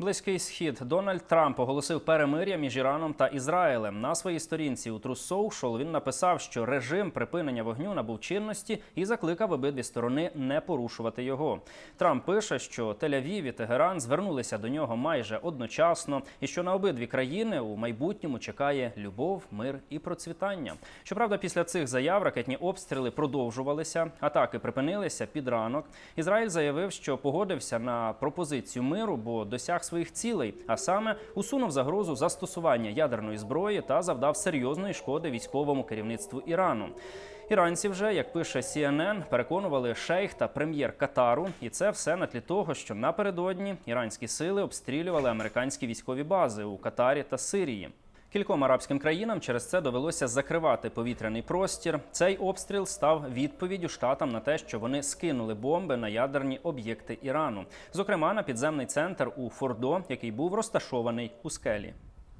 Близький схід Дональд Трамп оголосив перемир'я між Іраном та Ізраїлем. На своїй сторінці у True він написав, що режим припинення вогню набув чинності і закликав обидві сторони не порушувати його. Трамп пише, що Тель-Авів і Тегеран звернулися до нього майже одночасно, і що на обидві країни у майбутньому чекає любов, мир і процвітання. Щоправда, після цих заяв ракетні обстріли продовжувалися, атаки припинилися під ранок. Ізраїль заявив, що погодився на пропозицію миру, бо досяг своїх цілей, а саме усунув загрозу застосування ядерної зброї та завдав серйозної шкоди військовому керівництву Ірану. Іранці вже, як пише CNN, переконували шейх та прем'єр Катару, і це все на тлі того, що напередодні іранські сили обстрілювали американські військові бази у Катарі та Сирії. Кільком арабським країнам через це довелося закривати повітряний простір. Цей обстріл став відповіддю штатам на те, що вони скинули бомби на ядерні об'єкти Ірану, зокрема на підземний центр у Фордо, який був розташований у скелі.